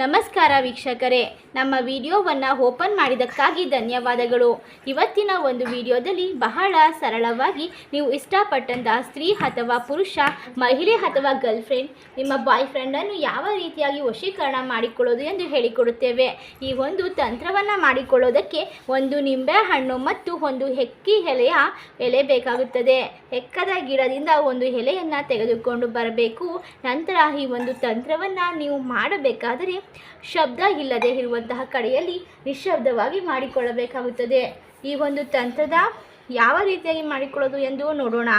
ನಮಸ್ಕಾರ ವೀಕ್ಷಕರೇ. ನಮ್ಮ ವಿಡಿಯೋವನ್ನು ಓಪನ್ ಮಾಡಿದ್ದಕ್ಕಾಗಿ ಧನ್ಯವಾದಗಳು. ಇವತ್ತಿನ ಒಂದು ವಿಡಿಯೋದಲ್ಲಿ ಬಹಳ ಸರಳವಾಗಿ ನೀವು ಇಷ್ಟಪಟ್ಟಂತಹ ಸ್ತ್ರೀ ಅಥವಾ ಪುರುಷ, ಮಹಿಳೆ ಅಥವಾ ಗರ್ಲ್ಫ್ರೆಂಡ್, ನಿಮ್ಮ ಬಾಯ್ ಫ್ರೆಂಡನ್ನು ಯಾವ ರೀತಿಯಾಗಿ ವಶೀಕರಣ ಮಾಡಿಕೊಳ್ಳೋದು ಎಂದು ಹೇಳಿಕೊಡುತ್ತೇವೆ. ಈ ಒಂದು ತಂತ್ರವನ್ನು ಮಾಡಿಕೊಳ್ಳೋದಕ್ಕೆ ಒಂದು ನಿಂಬೆ ಹಣ್ಣು ಮತ್ತು ಒಂದು ಹೆಕ್ಕಿ ಎಲೆಯ ಎಲೆ ಬೇಕಾಗುತ್ತದೆ. ಹೆಕ್ಕದ ಗಿಡದಿಂದ ಒಂದು ಎಲೆಯನ್ನು ತೆಗೆದುಕೊಂಡು ಬರಬೇಕು. ನಂತರ ಈ ಒಂದು ತಂತ್ರವನ್ನು ನೀವು ಮಾಡಬೇಕಾದರೆ ಶಬ್ದ ಇಲ್ಲದೆ ಇರುವಂತಹ ಕಡೆಯಲ್ಲಿ ನಿಶಬ್ದವಾಗಿ ಮಾಡಿಕೊಳ್ಳಬೇಕಾಗುತ್ತದೆ. ಈ ಒಂದು ತಂತ್ರದ ಯಾವ ರೀತಿಯಾಗಿ ಮಾಡಿಕೊಳ್ಳೋದು ಎಂದು ನೋಡೋಣ.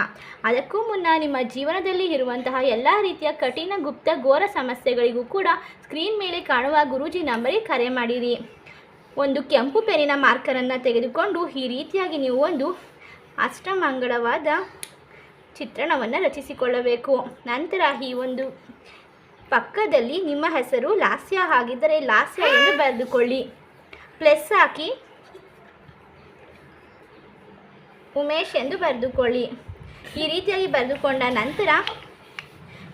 ಅದಕ್ಕೂ ಮುನ್ನ ನಿಮ್ಮ ಜೀವನದಲ್ಲಿ ಇರುವಂತಹ ಎಲ್ಲ ರೀತಿಯ ಕಠಿಣ ಗುಪ್ತ ಘೋರ ಸಮಸ್ಯೆಗಳಿಗೂ ಕೂಡ ಸ್ಕ್ರೀನ್ ಮೇಲೆ ಕಾಣುವ ಗುರೂಜಿ ನಂಬರಿಗೆ ಕರೆ ಮಾಡಿರಿ. ಒಂದು ಕೆಂಪು ಪೆನ್ನಿನ ಮಾರ್ಕರನ್ನು ತೆಗೆದುಕೊಂಡು ಈ ರೀತಿಯಾಗಿ ನೀವು ಒಂದು ಅಷ್ಟಮಂಗಳವಾದ ಚಿತ್ರಣವನ್ನು ರಚಿಸಿಕೊಳ್ಳಬೇಕು. ನಂತರ ಈ ಒಂದು ಪಕ್ಕದಲ್ಲಿ ನಿಮ್ಮ ಹೆಸರು ಲಾಸ್ಯ ಆಗಿದ್ದರೆ ಲಾಸ್ಯ ಎಂದು ಬರೆದುಕೊಳ್ಳಿ. ಪ್ಲಸ್ ಹಾಕಿ. ಉಮೇಶ್ ಎಂದು ಬರೆದುಕೊಳ್ಳಿ. ಈ ರೀತಿಯಾಗಿ ಬರೆದುಕೊಂಡ ನಂತರ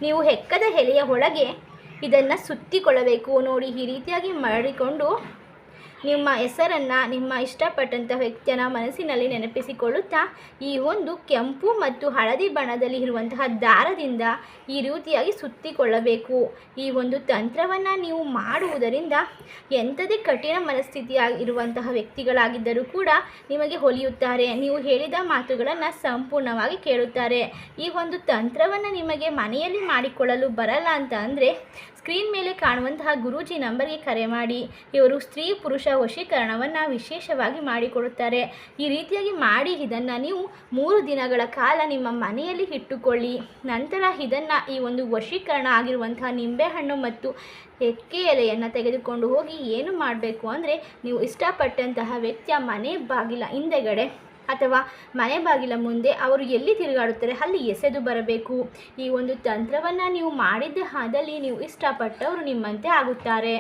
ನೀವು ಹೆಕ್ಕದ ಎಲೆಯ ಒಳಗೆ ಇದನ್ನು ಸುತ್ತಿಕೊಳ್ಳಬೇಕು. ನೋಡಿ, ಈ ರೀತಿಯಾಗಿ ಮಾಡಿಕೊಂಡು ನಿಮ್ಮ ಹೆಸರನ್ನು, ನಿಮ್ಮ ಇಷ್ಟಪಟ್ಟಂಥ ವ್ಯಕ್ತಿಯನ್ನು ಮನಸ್ಸಿನಲ್ಲಿ ನೆನಪಿಸಿಕೊಳ್ಳುತ್ತಾ, ಈ ಒಂದು ಕೆಂಪು ಮತ್ತು ಹಳದಿ ಬಣ್ಣದಲ್ಲಿ ಇರುವಂತಹ ದಾರದಿಂದ ಈ ರೀತಿಯಾಗಿ ಸುತ್ತಿಕೊಳ್ಳಬೇಕು. ಈ ಒಂದು ತಂತ್ರವನ್ನು ನೀವು ಮಾಡುವುದರಿಂದ ಎಂಥದೇ ಕಠಿಣ ಮನಸ್ಥಿತಿಯಾಗಿರುವಂತಹ ವ್ಯಕ್ತಿಗಳಾಗಿದ್ದರೂ ಕೂಡ ನಿಮಗೆ ಹೊಲಿಯುತ್ತಾರೆ. ನೀವು ಹೇಳಿದ ಮಾತುಗಳನ್ನು ಸಂಪೂರ್ಣವಾಗಿ ಕೇಳುತ್ತಾರೆ. ಈ ಒಂದು ತಂತ್ರವನ್ನು ನಿಮಗೆ ಮನೆಯಲ್ಲಿ ಮಾಡಿಕೊಳ್ಳಲು ಬರಲ್ಲ ಅಂತ ಅಂದರೆ ಸ್ಕ್ರೀನ್ ಮೇಲೆ ಕಾಣುವಂತಹ ಗುರೂಜಿ ನಂಬರ್ಗೆ ಕರೆ ಮಾಡಿ. ಇವರು ಸ್ತ್ರೀ ಪುರುಷ ವಶೀಕರಣವನ್ನು ವಿಶೇಷವಾಗಿ ಮಾಡಿಕೊಡುತ್ತಾರೆ. ಈ ರೀತಿಯಾಗಿ ಮಾಡಿ ಇದನ್ನು ನೀವು ಮೂರು ದಿನಗಳ ಕಾಲ ನಿಮ್ಮ ಮನೆಯಲ್ಲಿ ಇಟ್ಟುಕೊಳ್ಳಿ. ನಂತರ ಇದನ್ನು ಈ ಒಂದು ವಶೀಕರಣ ಆಗಿರುವಂತಹ ನಿಂಬೆಹಣ್ಣು ಮತ್ತು ಎಕ್ಕೆ ಎಲೆಯನ್ನು ತೆಗೆದುಕೊಂಡು ಹೋಗಿ ಏನು ಮಾಡಬೇಕು ಅಂದರೆ ನೀವು ಇಷ್ಟಪಟ್ಟಂತಹ ವ್ಯಕ್ತಿಯ ಮನೆ ಬಾಗಿಲ ಹಿಂದೆಗಡೆ ಅಥವಾ ಮನೆ ಬಾಗಿಲ ಮುಂದೆ ಅವರು ಎಲ್ಲಿ ತಿರುಗಾಡುತ್ತಾರೆ, ಅಲ್ಲಿ ಎಸೆದು ಬರಬೇಕು. ಈ ಒಂದು ತಂತ್ರವನ್ನು ನೀವು ಮಾಡಿದ್ದೇ ಆದಲ್ಲಿ ನೀವು ಇಷ್ಟಪಟ್ಟವರು ನಿಮ್ಮಂತೆ ಆಗುತ್ತಾರೆ.